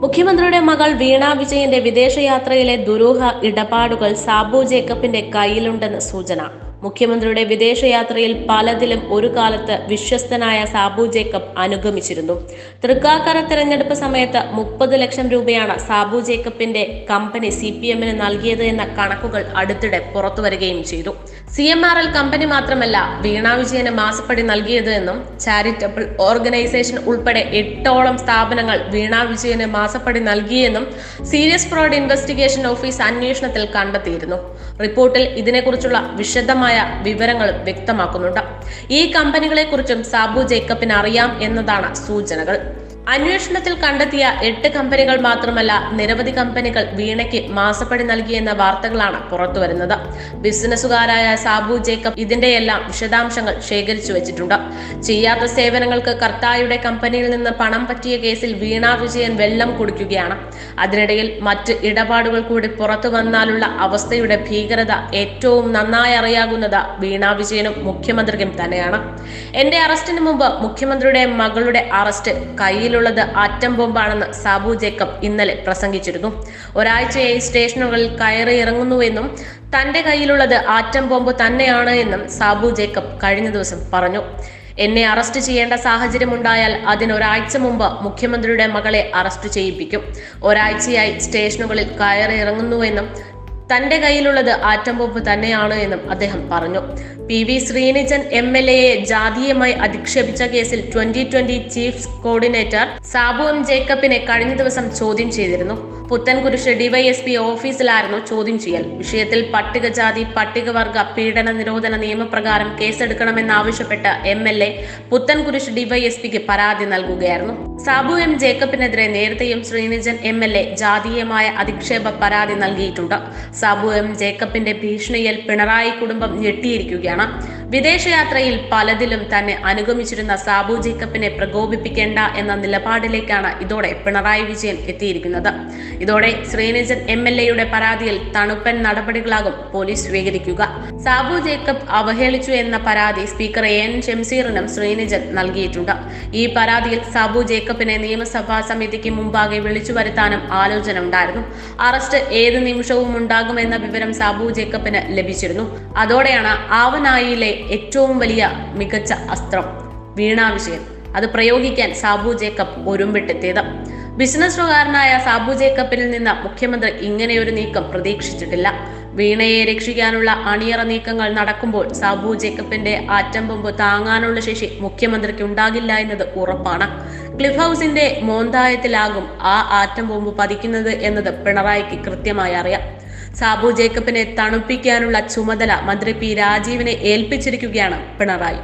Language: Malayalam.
മുഖ്യമന്ത്രിയുടെ മകൾ വീണ വിജയന്റെ വിദേശയാത്രയിലെ ദുരൂഹ ഇടപാടുകൾ സാബു ജേക്കബിന്റെ കയ്യിലുണ്ടെന്ന് സൂചന. മുഖ്യമന്ത്രിയുടെ വിദേശയാത്രയിൽ പലതിലും ഒരു കാലത്ത് വിശ്വസ്തനായ സാബു ജേക്കബ് അനുഗമിച്ചിരുന്നു. തൃക്കാക്കര തെരഞ്ഞെടുപ്പ് സമയത്ത് മുപ്പത് ലക്ഷം രൂപയാണ് സാബു ജേക്കബിന്റെ കമ്പനി സി പി എമ്മിന് നൽകിയത് എന്ന കണക്കുകൾ അടുത്തിടെ പുറത്തുവരികയും ചെയ്തു. C M R L company മാത്രമല്ല വീണ വിജയന് മാസപ്പടി നൽകിയത് എന്നും ചാരിറ്റബിൾ ഓർഗനൈസേഷൻ ഉൾപ്പെടെ എട്ടോളം സ്ഥാപനങ്ങൾ വീണ വിജയന് മാസപ്പടി നൽകിയെന്നും സീരിയസ് ഫ്രോഡ് ഇൻവെസ്റ്റിഗേഷൻ ഓഫീസ് അന്വേഷണത്തിൽ കണ്ടെത്തിയിരുന്നു. റിപ്പോർട്ടിൽ ഇതിനെക്കുറിച്ചുള്ള വിശദമായ വിവരങ്ങൾ വ്യക്തമാക്കുന്നുണ്ട്. ഈ കമ്പനികളെക്കുറിച്ചും സാബു ജേക്കബിന് അറിയാം എന്നതാണ് സൂചനകൾ. അന്വേഷണത്തിൽ കണ്ടെത്തിയ എട്ട് കമ്പനികൾ മാത്രമല്ല നിരവധി കമ്പനികൾ വീണയ്ക്ക് മാസപ്പടി നൽകിയെന്ന വാർത്തകളാണ് പുറത്തുവരുന്നത്. ബിസിനസ്സുകാരായ സാബു ജേക്കബ് ഇതിന്റെയെല്ലാം വിശദാംശങ്ങൾ ശേഖരിച്ചു വെച്ചിട്ടുണ്ട്. ചെയ്യാത്ത സേവനങ്ങൾക്ക് കർത്തായുടെ കമ്പനിയിൽ നിന്ന് പണം പറ്റിയ കേസിൽ വീണ വിജയൻ വെള്ളം കുടിക്കുകയാണ്. അതിനിടയിൽ മറ്റ് ഇടപാടുകൾ കൂടി പുറത്തു വന്നാലുള്ള അവസ്ഥയുടെ ഭീകരത ഏറ്റവും നന്നായി അറിയാകുന്നത് വീണ വിജയനും മുഖ്യമന്ത്രിക്കും തന്നെയാണ്. എന്റെ അറസ്റ്റിന് മുമ്പ് മുഖ്യമന്ത്രിയുടെ മകളുടെ അറസ്റ്റ് കയ്യിലുള്ളത് ആറ്റം ബോംബാണെന്ന് സാബു ജേക്കബ് ഇന്നലെ പ്രസംഗിച്ചിരുന്നു. ഒരാഴ്ചയായി സ്റ്റേഷനുകളിൽ കയറി ഇറങ്ങുന്നുവെന്നും തന്റെ കയ്യിലുള്ളത് ആറ്റം ബോംബ് തന്നെയാണ് എന്നും സാബു ജേക്കബ് കഴിഞ്ഞ ദിവസം പറഞ്ഞു. എന്നെ അറസ്റ്റ് ചെയ്യേണ്ട സാഹചര്യം ഉണ്ടായാൽ അതിനൊരാഴ്ച മുമ്പ് മുഖ്യമന്ത്രിയുടെ മകളെ അറസ്റ്റ് ചെയ്യിപ്പിക്കും. ഒരാഴ്ചയായി സ്റ്റേഷനുകളിൽ കയറി ഇറങ്ങുന്നുവെന്നും തന്റെ കയ്യിലുള്ളത് ആറ്റം ബോംബ് തന്നെയാണ് എന്നും അദ്ദേഹം പറഞ്ഞു. P V Srinijan M L എയെ ജാതീയമായി അധിക്ഷേപിച്ച കേസിൽ twenty twenty chief coordinator Sabu M ജേക്കബിനെ കഴിഞ്ഞ ദിവസം ചോദ്യം ചെയ്തിരുന്നു. പുത്തൻകുരിശ് ഡിവൈഎസ്പി ഓഫീസിലായിരുന്നു ചോദ്യം ചെയ്യൽ. വിഷയത്തിൽ പട്ടികജാതി പട്ടികവർഗ പീഡന നിരോധന നിയമപ്രകാരം കേസെടുക്കണമെന്നാവശ്യപ്പെട്ട് എം എൽ എ പുത്തൻകുരിശ് ഡിവൈഎസ്പിക്ക് പരാതി നൽകുകയായിരുന്നു. സാബു എം ജേക്കബിനെതിരെ നേരത്തെയും ശ്രീനിജൻ എം എൽ എ ജാതീയമായ അധിക്ഷേപ പരാതി നൽകിയിട്ടുണ്ട്. സാബു എം ജേക്കബിന്റെ ഭീഷണിയിൽ പിണറായി കുടുംബം ഞെട്ടിയിരിക്കുകയാണ്. വിദേശയാത്രയിൽ പലതിലും തന്നെ അനുഗമിച്ചിരുന്ന സാബു ജേക്കബിനെ പ്രകോപിപ്പിക്കേണ്ട എന്ന നിലപാടിലേക്കാണ് ഇതോടെ പിണറായി വിജയൻ എത്തിയിരിക്കുന്നത്. ഇതോടെ ശ്രീനിജൻ എം എൽ എയുടെ പരാതിയിൽ തണുപ്പൻ നടപടികളാകും പോലീസ് സ്വീകരിക്കുക. സാബു ജേക്കബ് അവഹേളിച്ചു എന്ന പരാതി സ്പീക്കർ എ എൻ ഷംസീറിനും ശ്രീനിജൻ നൽകിയിട്ടുണ്ട്. ഈ പരാതിയിൽ സാബു ജേക്കബിനെ നിയമസഭാ സമിതിക്ക് മുമ്പാകെ വിളിച്ചു വരുത്താനും ആലോചന ഉണ്ടായിരുന്നു അറസ്റ്റ് ഏത് നിമിഷവും ഉണ്ടാകുമെന്ന വിവരം സാബു ജേക്കബിന് ലഭിച്ചിരുന്നു. അതോടെയാണ് ആവനായിലെ ഏറ്റവും വലിയ മികച്ച അസ്ത്രം വീണാവിഷയം അത് പ്രയോഗിക്കാൻ സാബു ജേക്കബ് ഒരുമ്പിട്ടെത്തിയത്. ബിസിനസ്സുകാരനായ സാബു ജേക്കബിൽ നിന്ന് മുഖ്യമന്ത്രി ഇങ്ങനെയൊരു നീക്കം പ്രതീക്ഷിച്ചിട്ടില്ല. വീണയെ രക്ഷിക്കാനുള്ള അണിയറ നീക്കങ്ങൾ നടക്കുമ്പോൾ സാബു ജേക്കബിന്റെ ആറ്റം ബോംബ് താങ്ങാനുള്ള ശേഷി മുഖ്യമന്ത്രിക്ക് ഉണ്ടാകില്ല എന്നത് ഉറപ്പാണ്. ക്ലിഫ് ഹൗസിന്റെ മോന്തായത്തിലാകും ആ ആറ്റം ബോംബ് പതിക്കുന്നത് എന്നത് പിണറായിക്ക് കൃത്യമായി അറിയാം. സാബു ജേക്കബിനെ തണുപ്പിക്കാനുള്ള ചുമതല മന്ത്രി പി രാജീവിനെ ഏൽപ്പിച്ചിരിക്കുകയാണ് പിണറായി.